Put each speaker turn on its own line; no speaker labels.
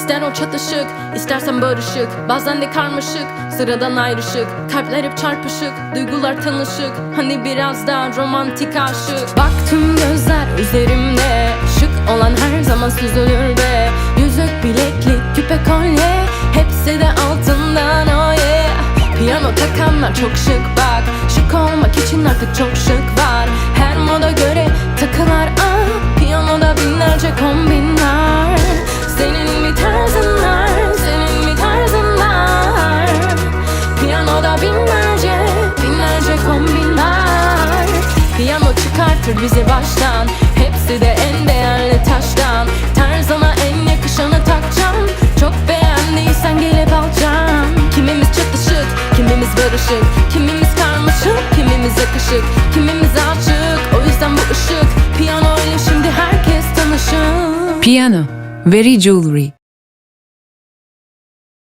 İster o çatışık, istersen barışık. Bazen de karmaşık, sıradan ayrışık. Kalpler hep çarpışık, duygular tanışık. Hani biraz daha romantik aşık. Baktım gözler üzerimde Şık olan her zaman süzülür be Yüzük, bileklik, küpe, kolye Hepsi de altından oh yeah. Piyano takanlar çok şık bak. Şık olmak için artık çok şık var. Her moda göre takılar ah. Piyanoda binlerce kombin Piyano çıkartır bizi baştan. Hepsi de en değerli taştan. Tarzana en yakışanı takacağım. Çok beğendiysen gelip alacağım. Kimimiz çatışık, kimimiz barışık. Kimimiz karmaşık, kimimiz yakışık. Kimimiz açık, o yüzden bu ışık. Piyano ile şimdi herkes tanışır
Piano, Very Jewelry.